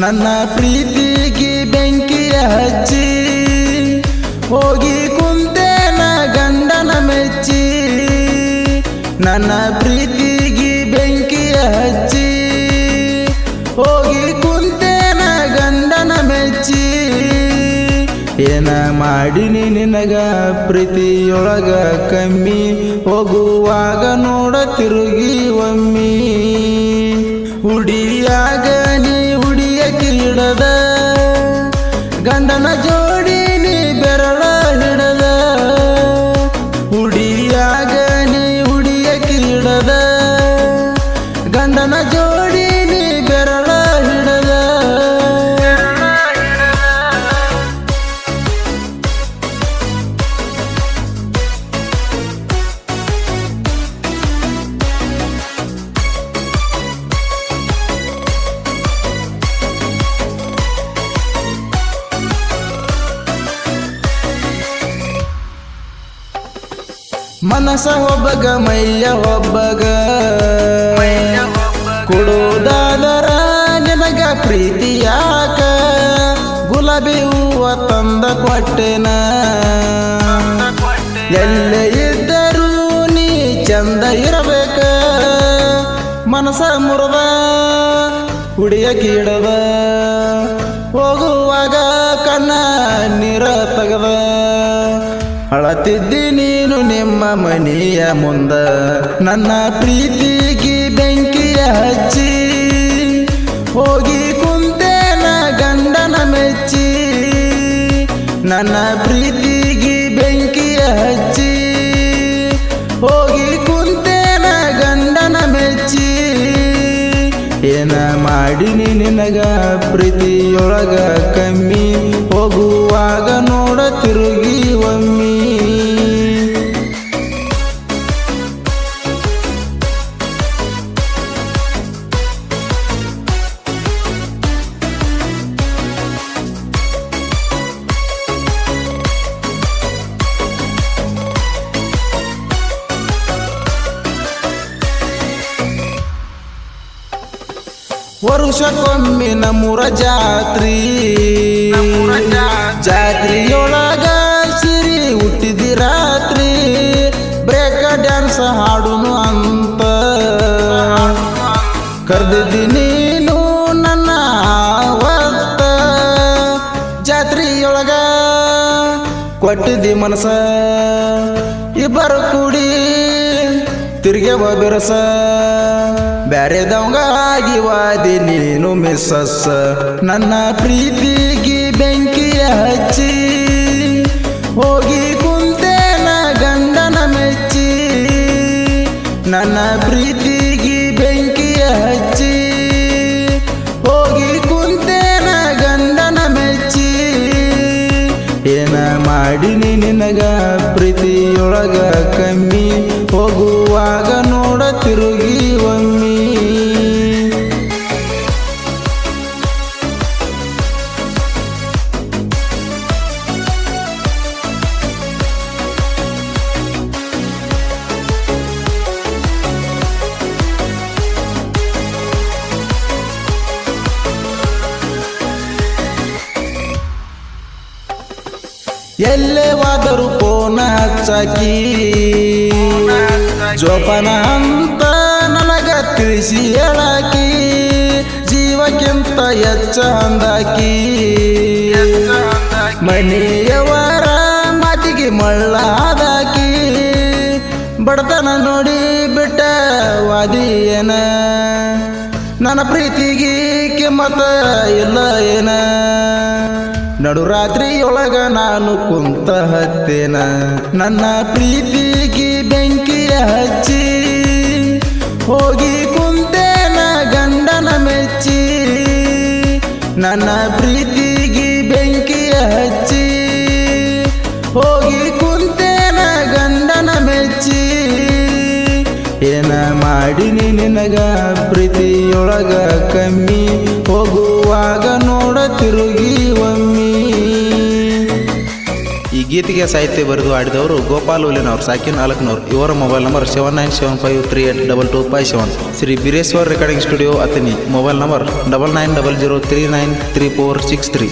ನನ್ನ ಪ್ರೀತಿಗೆ ಬೆಂಕಿಯ ಹಚ್ಚಿ, ಹೋಗಿ ಕುಂತೇನ ಗಂಡನ ಮೆಚ್ಚಿ, ನನ್ನ ಪ್ರೀತಿಗೆ ಬೆಂಕಿಯ ಹಚ್ಚಿ, ಹೋಗಿ ಕುಂತೇನ ಗಂಡನ ಮೆಚ್ಚಿ, ಏನ ಮಾಡಿನಿ ನಿನಗ ಪ್ರೀತಿಯೊಳಗ ಕಮ್ಮಿ, ಹೋಗುವಾಗ ನೋಡ ತಿರುಗಿ ಒಮ್ಮಿ, ಹುಡಿಯಾಗ ಗಂಡನ ಮನಸ ಒಬ್ಬಗ ಮೈಯ ಒಬ್ಬಗ. ಕೊಡುವುದಾದರ ನಿನಗ ಪ್ರೀತಿಯಾಕ ಗುಲಾಬಿ ಹೂವ ತಂದ ಕೊಟ್ಟೆನ? ಎಲ್ಲೇ ಇದ್ದರೂ ನೀ ಚಂದ ಇರಬೇಕ? ಮನಸ ಮುರದ, ಹುಡಿಯ ಕೀಡದ. ಹೋಗುವಾಗ ಕಣ್ಣ ನೀರ ತೆಗದ. ಅಳತಿದ್ದಿ ನೀನು ನಿಮ್ಮ ಮನೆಯ ಮುಂದ ನನ್ನ ಪ್ರೀತಿಗೆ ಬೆಂಕಿಯ ಹಚ್ಚಿ ಹೋಗಿ ಕುಂತೇನ ಗಂಡನ ಮೆಚ್ಚಿ ನನ್ನ ಪ್ರೀತಿಗೆ ಬೆಂಕಿಯ ಹಚ್ಚಿ ಹೋಗಿ ಕುಂತೇನ ಗಂಡನ ಮೆಚ್ಚಿ ಏನ ಮಾಡಿನಿ ನಿನಗ ಪ್ರೀತಿಯೊಳಗ ಕಮ್ಮಿ ಹೋಗುವಾಗ ನೋಡ ತಿರುಗಿ ಒಮ್ಮಿ ವರುಷಕ್ಕೊಮ್ಮೆ ನಮ್ಮೂರ ಜಾತ್ರಿ. ಜಾತ್ರಿಯೊಳಗ ಸಿರಿ ಹುಟ್ಟಿದಿ ರಾತ್ರಿ. ಬ್ರೇಕ ಡ್ಯಾನ್ಸ್ ಹಾಡುನು ಅಂತ. ಕರೆದಿದ್ದಿ ನೀನು ನನ್ನ ಅವತ್ತ ಜಾತ್ರಿಯೊಳಗ ಕೊಟ್ಟಿದ್ದಿ ಮನಸ. ಇಬ್ಬರು ಕೂಡಿ ತಿರುಗೇವ ಬಿರಸ. ಬ್ಯಾರೆದವಂಗ ವಾದಿ ನೀನು ಮಿಸ್ಸಸ್. ನನ್ನ ಪ್ರೀತಿಗೆ ಬೆಂಕಿಯ ಹಚ್ಚಿ, ಹೋಗಿ ಕುಂತೇನ ಗಂಡನ ಮೆಚ್ಚಿ. ನನ್ನ ಪ್ರೀತಿಗೆ ಬೆಂಕಿಯ ಹಚ್ಚಿ, ಹೋಗಿ ಕುಂತೇನ ಗಂಡನ ಮೆಚ್ಚಿ. ಏನ ಮಾಡಿನಿ ನಿನಗ ಪ್ರೀತಿಯೊಳಗ ಕಮ್ಮಿ? ಎಲ್ಲೇ ವಾದರು ಪೋನ ಹಚ್ಚಾಕಿ. ಜೋಪಾನ ಅಂತ ನನಗ ತಿಳಿಸಿ ಹೇಳಾಕಿ. ಜೀವಕ್ಕಿಂತ ಹೆಚ್ಚ ಅಂದಾಕಿ. ಮನೆಯವರ ಮಾತಿಗೆ ಮಳ್ಳಾದಾಕಿ. ಬಡತನ ನೋಡಿ ಬಿಟ್ಟ ವಾದಿಯೇನ ನನ್ನ ಪ್ರೀತಿಗೆ ಕಿಮ್ಮತ ಇಲ್ಲ ಏನ. ನಡುರಾತ್ರಿಯೊಳಗ ನಾನು ಕುಂತ ಹತ್ತೇನ. ನನ್ನ ಪ್ರೀತಿಗೆ ಬೆಂಕಿಯ ಹಚ್ಚಿ, ಹೋಗಿ ಕುಂತೇನ ಗಂಡನ ಮೆಚ್ಚಿ. ನನ್ನ ಪ್ರೀತಿಗೆ ಬೆಂಕಿಯ ಹಚ್ಚಿ, ಹೋಗಿ ಕುಂತೇನ ಗಂಡನ ಮೆಚ್ಚಿ. ಏನ ಮಾಡಿನಿ ನಿನಗ ಪ್ರೀತಿಯೊಳಗ ಕಮ್ಮಿ? ಹೋಗುವಾಗ ನೋಡ ತಿರುಗಿ ಗೀತೆಗೆ ಸಾಹಿತ್ಯ ಬರೆದು ಆಡಿದವರು ಗೋಪಾಲ್ ಓಲೆನವರು ಸಾಕಿನ್ ಅಲಕ್ನವ್ರು ಇವರ mobile number seven nine seven five three eight double two five seven. Shri Bireshwar recording studio Athani. Mobile number double nine double zero three nine three four six three.